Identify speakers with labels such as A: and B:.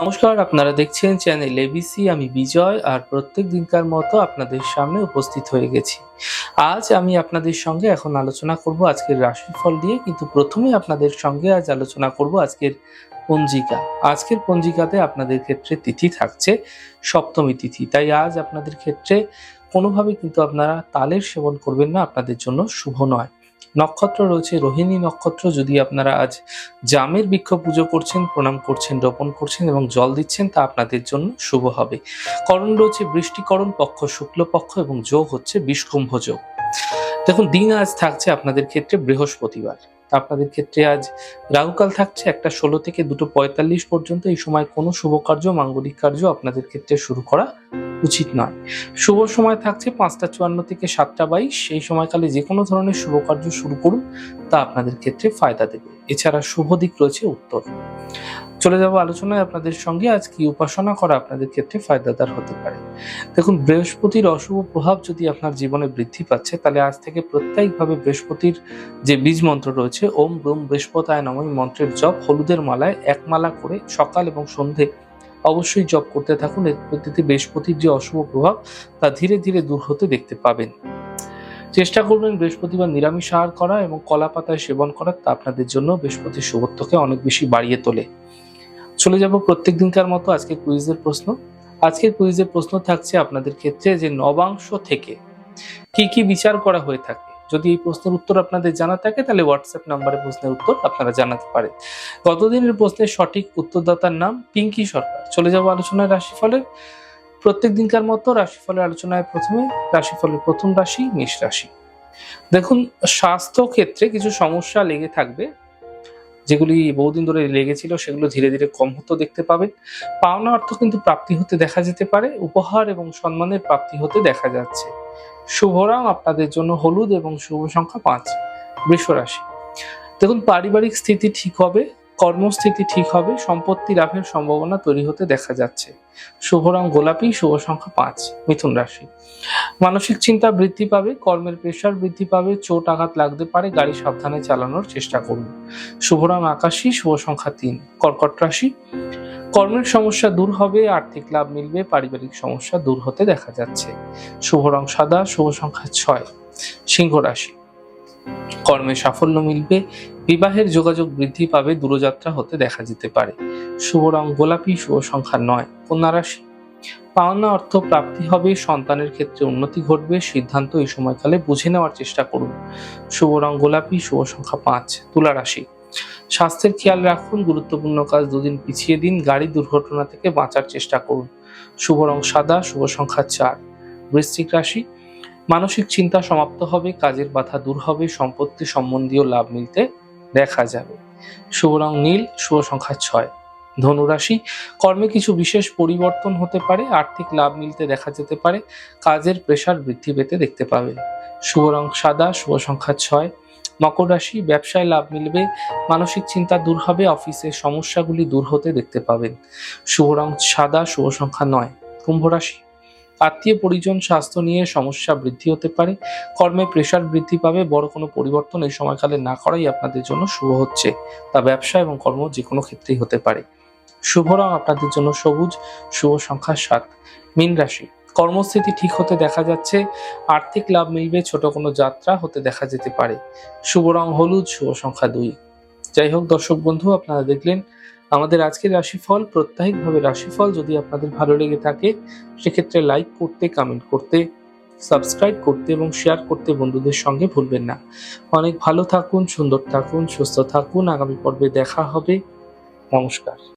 A: নমস্কার, আপনারা দেখছেন চ্যানেল এবিসি। আমি বিজয় আর প্রত্যেক দিনকার মতো আপনাদের সামনে উপস্থিত হয়ে গেছি। আজ আমি আপনাদের সঙ্গে এখন আলোচনা করব আজকের রাশিফল দিয়ে কিন্তু প্রথমে আপনাদের সঙ্গে আজ আলোচনা করব আজকের পঞ্জিকা। আজকের পঞ্জিকাতে আপনাদের ক্ষেত্রে তিথি থাকছে, সপ্তমী তিথি। তাই আজ আপনাদের ক্ষেত্রে কোনোভাবে কিন্তু আপনারা তালের সেবন করবেন না, আপনাদের জন্য শুভ নয়। নক্ষত্র রয়েছে, রোহিণী নক্ষত্র, যদি আপনারা আজ জামের বৃক্ষ পুজো করছেন, প্রণাম করছেন, রোপণ করছেন এবং জল দিচ্ছেন, তা আপনাদের জন্য শুভ হবে। করণ রয়েছে বৃষ্টিকরণ পক্ষ শুক্লপক্ষ এবং যোগ হচ্ছে বিষকুম্ভ যোগ। দেখুন, দিন আজ থাকছে আপনাদের ক্ষেত্রে বৃহস্পতিবার। আপনাদের ক্ষেত্রে আজ রাহুকাল থাকছে, একটা ষোলো থেকে দুটো পঁয়তাল্লিশ পর্যন্ত এই সময় কোনো শুভ কার্য, মাঙ্গলিক কার্য আপনাদের ক্ষেত্রে শুরু করা উচিত নয়। শুভ সময় থাকছে পাঁচটা চুয়ান্ন থেকে সাতটা বাইশ, সেই সময়কালে যে কোনো ধরনের শুভ কার্য শুরু করুন, তা আপনাদের ক্ষেত্রে ফায়দা দেবে। এছাড়া শুভ দিক রয়েছে উত্তর। চলে যাব আলোচনায় আপনাদের সঙ্গে। আজ কি উপাসনা করা আপনাদের ক্ষেত্রে ফায়দাদার হতে পারে। দেখুন, বৃহস্পতির অশুভ প্রভাব যদি আপনার জীবনে বৃদ্ধি পাচ্ছে, তাহলে আজ থেকে প্রত্যেকভাবে বৃহস্পতির যে বীজ মন্ত্র রয়েছে, ওম ব্রুম বৃহস্পতায় নমই মন্ত্রের জপ, হলুদের মালায় এক মালা করে সকাল এবং সন্ধে অবশ্যই জপ করতে থাকুন। এর পদ্ধতিতে বৃহস্পতির যে অশুভ প্রভাব, তা ধীরে ধীরে দূর হতে দেখতে পাবেন। চেষ্টা করবেন বৃহস্পতিবার নিরামিষ আহার করা এবং কলা পাতায় সেবন করা। তা আপনাদের জন্য বৃহস্পতির শুভত্বকে অনেক বেশি বাড়িয়ে তোলে। চলে যাব প্রত্যেক দিনকার মতো আজকে কুইজের প্রশ্ন। আজকের কুইজের প্রশ্ন থাকছে আপনাদের ক্ষেত্রে যে নবাংশ থেকে কি কি বিচার করা হয়ে থাকে। যদি এই প্রশ্নের উত্তর আপনাদের জানা থাকে, তাহলে হোয়াটসঅ্যাপ নাম্বারে প্রশ্নের উত্তর আপনারা জানাতে পারেন। গতদিনের প্রশ্নের সঠিক উত্তরদাতার নাম পিঙ্কি সরকার। চলে যাব আলোচনায় রাশিফলের। প্রত্যেক দিনকার মতো রাশিফলের আলোচনায় প্রথমে রাশিফলের প্রথম রাশি মেষ রাশি। দেখুন স্বাস্থ্য ক্ষেত্রে কিছু সমস্যা লেগে থাকবে। যেগুলি বহুদিন ধরে লেগেছিল, সেগুলো ধীরে ধীরে কম হতে দেখতে পাবেন পাওনা অর্থ কিন্তু প্রাপ্তি হতে দেখা যেতে পারে, উপহার এবং সম্মানের প্রাপ্তি হতে দেখা যাচ্ছে। শুভ রং আপনাদের জন্য হলুদ এবং শুভ সংখ্যা পাঁচ বৃষ রাশি দেখুন, পারিবারিক স্থিতি ঠিক হবে, কর্মস্থিতি ঠিক হবে, সম্পত্তি লাভের সম্ভাবনা তৈরি হতে দেখা যাচ্ছে। শুভ রং গোলাপি, শুভ সংখ্যা পাঁচ, মিথুন রাশি। মানসিক চিন্তা বৃদ্ধি পাবে, কর্মের প্রেশার বৃদ্ধি পাবে, চোট আঘাত লাগতে পারে, গাড়ি সাবধানে চালানোর চেষ্টা করুন। শুভ রং আকাশী, শুভ সংখ্যা তিন। কর্কট রাশি, কর্মের সমস্যা দূর হবে, আর্থিক লাভ মিলবে, পারিবারিক সমস্যা দূর হতে দেখা যাচ্ছে। শুভ রং সাদা, শুভ সংখ্যা ছয়। সিংহ রাশি, কর্মে সাফল্য মিলবে, বিবাহের যোগাযোগ বৃদ্ধি পাবে, দূরযাত্রা হতে দেখা যেতে পারে। শুভ রং গোলাপি, শুভ সংখ্যা নয়। কন্যা রাশি পাওনা অর্থ প্রাপ্তি হবে, সন্তানের ক্ষেত্রে উন্নতি ঘটবে, সিদ্ধান্ত এই সময়কালে বুঝে নেওয়ার চেষ্টা করুন। শুভ রং গোলাপি, শুভ সংখ্যা পাঁচ, তুলা রাশি। স্বাস্থ্যের খেয়াল রাখুন, গুরুত্বপূর্ণ কাজ দুদিন পিছিয়ে দিন, গাড়ি দুর্ঘটনা থেকে বাঁচার চেষ্টা করুন। শুভ রং সাদা, শুভ সংখ্যা চার, বৃশ্চিক রাশি। মানসিক চিন্তা সমাপ্ত হবে, কাজের বাধা দূর হবে, সম্পত্তি সম্বন্ধীয় লাভ মিলতে দেখা যাবে। শুভ রং নীল, শুভ সংখ্যা ছয়। ধনুরাশি। কর্মে কিছু বিশেষ পরিবর্তন হতে পারে, আর্থিক লাভ মিলতে দেখা যেতে পারে, কাজের প্রেশার বৃদ্ধি পেতে দেখতে পাবেন। শুভ রং সাদা, শুভ সংখ্যা ছয়। মকর রাশি, ব্যবসায় লাভ মিলবে, মানসিক চিন্তা দূর হবে অফিসের সমস্যাগুলি দূর হতে দেখতে পাবেন। শুভ রং সাদা, শুভ সংখ্যা নয়। কুম্ভ রাশি। আত্মীয়, পরিজন, স্বাস্থ্য নিয়ে সমস্যা বৃদ্ধি হতে পারে, কর্মে প্রেশার বৃদ্ধি পাবে, বড় কোনো পরিবর্তন এই সময়কালে না করাই আপনাদের জন্য শুভ হচ্ছে। তা ব্যবসা এবং কর্ম যে কোনো ক্ষেত্রেই হতে পারে। শুভ রং আপনাদের জন্য সবুজ, শুভ সংখ্যা সাত। মীন রাশি, কর্মস্থিতি ঠিক হতে দেখা যাচ্ছে, আর্থিক লাভ মিলবে, ছোট কোনো যাত্রা হতে দেখা যেতে পারে। শুভ রং হলুদ, শুভ সংখ্যা দুই। যাই হোক, দর্শক বন্ধু, আপনারা দেখলেন আমাদের আজকের রাশিফল। প্রত্যাহিকভাবে রাশিফল যদি আপনাদের ভালো লেগে থাকে, সেক্ষেত্রে লাইক করতে কমেন্ট করতে সাবস্ক্রাইব করতে এবং শেয়ার করতে বন্ধুদের সঙ্গে ভুলবেন না। অনেক ভালো থাকুন, সুন্দর থাকুন, সুস্থ থাকুন। আগামী পর্বে দেখা হবে। নমস্কার।